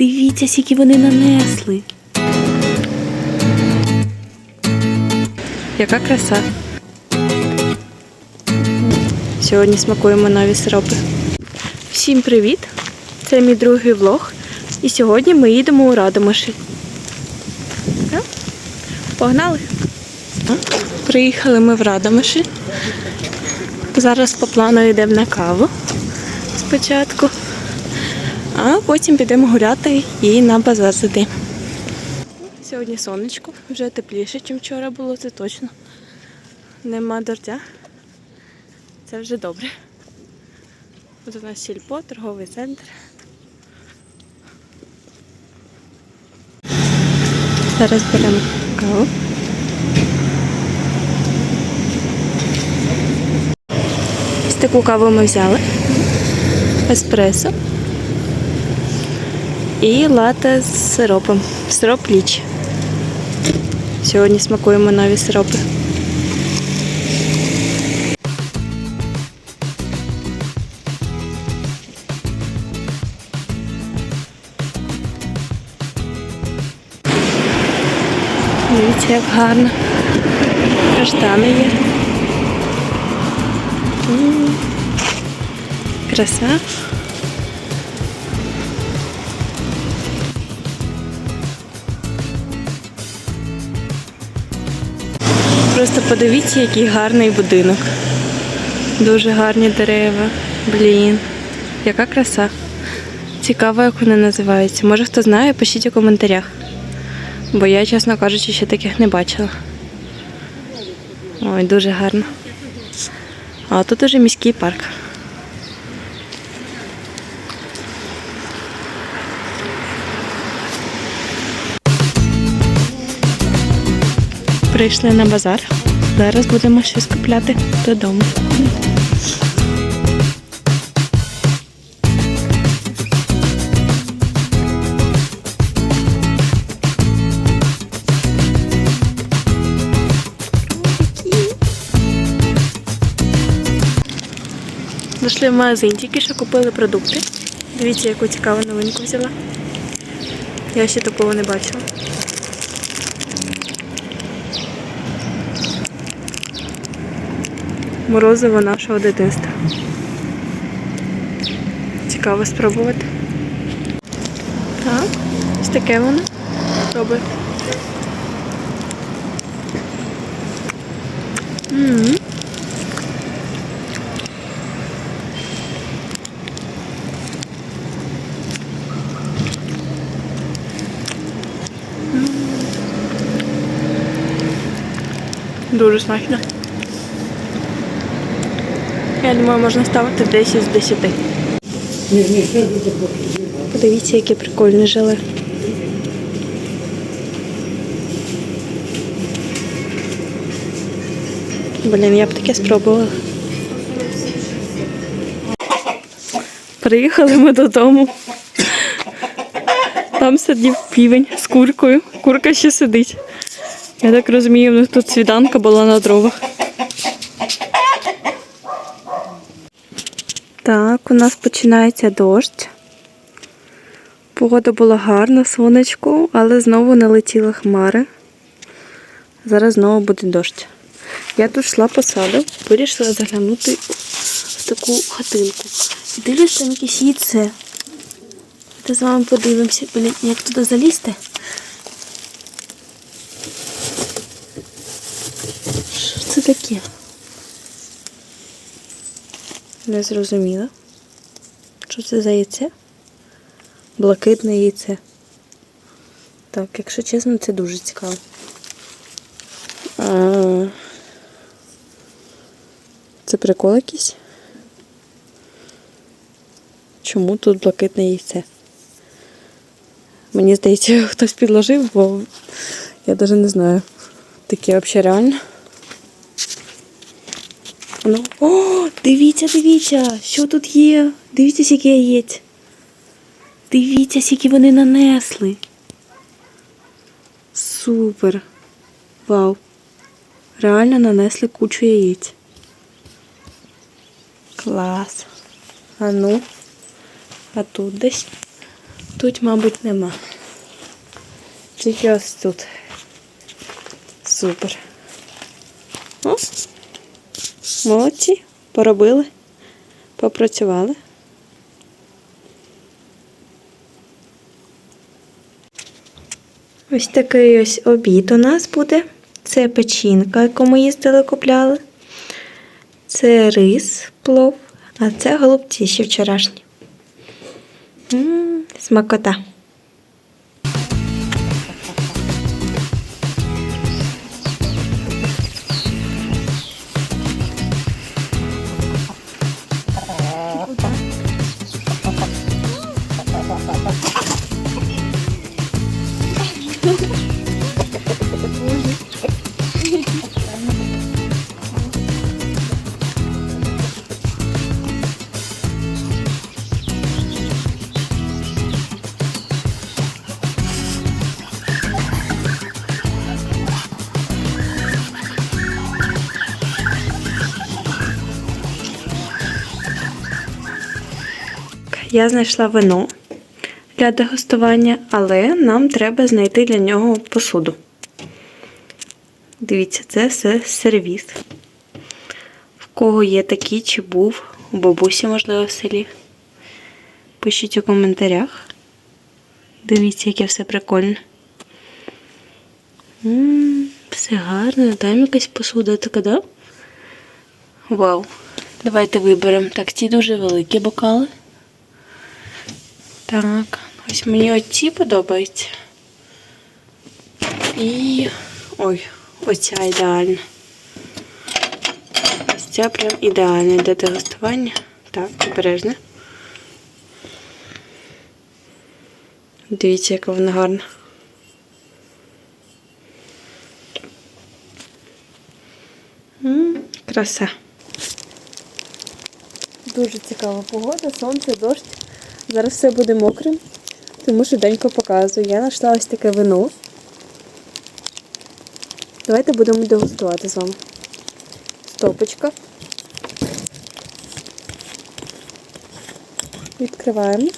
Дивіться, скільки вони нанесли. Яка краса. Сьогодні смакуємо нові сиропи. Всім привіт! Це мій другий влог. І сьогодні ми їдемо у Радомиші. Погнали! Приїхали ми в Радомиші. Зараз по плану йдемо на каву спочатку, а потім підемо гуляти і на базар зайти. Сьогодні сонечко, вже тепліше, ніж вчора було, це точно. Нема дождя. Це вже добре. Тут у нас сільпо, торговий центр. Зараз беремо каву. Ось таку каву ми взяли. Еспресо. І лате з сиропом. Сироп ліч. Сьогодні смакуємо нові сиропи. Дивіться, як гарно. Каштани є. Краса. Просто подивіться, який гарний будинок. Дуже гарні дерева. Блін. Яка краса. Цікаво, як вони називаються. Може хто знає, пишіть у коментарях. Бо я, чесно кажучи, ще таких не бачила. Ой, дуже гарно. А тут уже міський парк. Прийшли на базар. Зараз будемо щось купляти додому. Зайшли в магазин, тільки що купили продукти. Дивіться, яку цікаву новинку взяла. Я ще такого не бачила. Морозиво нашого дитинства. Цікаво спробувати. Так, ось таке воно. Пробуй. М. Дуже смачно. Я думаю, можна ставити 10 з 10. Подивіться, яке прикольне желе. Блін, я б таке спробувала. Приїхали ми додому. Там сидів півень з куркою. Курка ще сидить. Я так розумію, тут свіданка була на дровах. Так, у нас починається дощ. Погода була гарна, сонечко, але знову налетіли хмари. Зараз знову буде дощ. Я тут йшла по саду, вирішила заглянути в таку хатинку. І дивлюсь, там якесь яйце. Та з вами подивимося, як туди залізти. Що це таке? Не зрозуміла. Що це за яйце? Блакитне яйце. Так, якщо чесно, це дуже цікаво. А, Це прикол якийсь? Чому тут блакитне яйце? Мені здається, хтось підложив, бо я навіть не знаю. Таке взагалі реально. Ну, о, дивіться, дивіться, що тут є. Дивіться, скільки яєць. Дивіться, скільки вони нанесли. Супер. Вау. Реально нанесли кучу яєць. Клас. А ну, а тут десь. Тут, мабуть, нема. Тільки ось тут. Супер. О, молодці. Поробили, попрацювали. Ось такий ось обід у нас буде. Це печінка, яку ми їздили купляли. Це рис, плов, а це голубці ще вчорашні. М, Смакота. Я знайшла вино для дегустування, але нам треба знайти для нього посуду. Дивіться, це все сервіс. В кого є такий чи був, у бабусі, можливо, в селі. Пишіть у коментарях. Дивіться, яке все прикольне. Все гарно, там якась посуда така, да? Вау. Давайте виберемо. Так, ці дуже великі бокали. Так, ось мені оці подобаються. І. Ой, оця ідеальна. Ось ця прям ідеальна для дегустування. Так, обережно. Дивіться, яка вона гарна. Краса. Дуже цікава погода, сонце, дощ. Зараз все буде мокрим, тому швиденько показую. Я знайшла ось таке вино. Давайте будемо дегустувати з вами. Стопочка. Відкриваємо.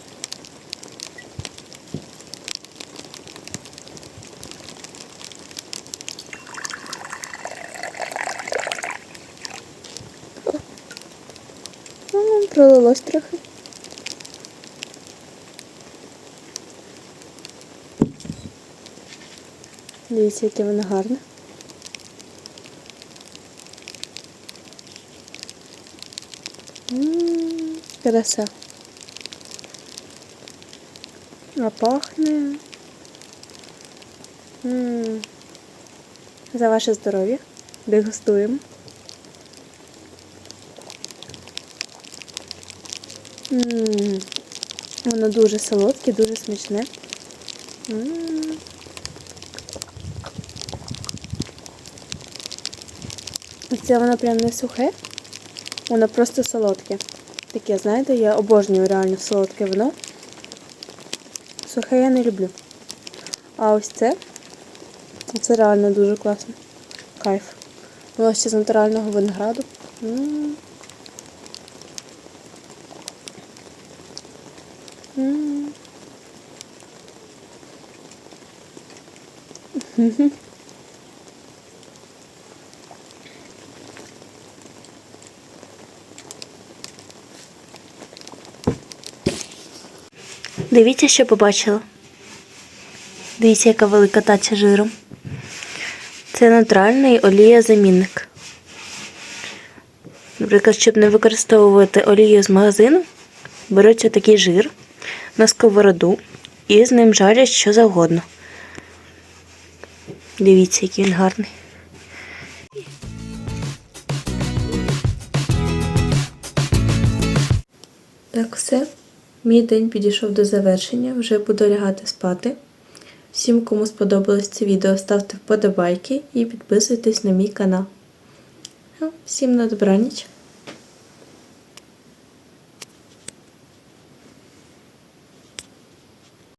Пролилось трохи. Дивіться, яке воно гарне. М, Краса. А пахне. М. За ваше здоров'я. Дегустуємо. М, Воно дуже солодке, дуже смачне. М. Це воно прям не сухе, воно просто солодке. Таке, знаєте, я обожнюю реально солодке вино. Сухе я не люблю. А ось це, це реально дуже класно. Кайф. Воно ще з натурального винограду. М. М. Дивіться, що побачила. Дивіться, яка велика таця жиром. Це натуральний олія-замінник. Наприклад, щоб не використовувати олію з магазину, береться такий жир на сковороду і з ним жарять що завгодно. Дивіться, який він гарний. Так, все. Мій день підійшов до завершення, вже буду лягати спати. Всім, кому сподобалось це відео, ставте вподобайки і підписуйтесь на мій канал. Ну, Всім на добраніч!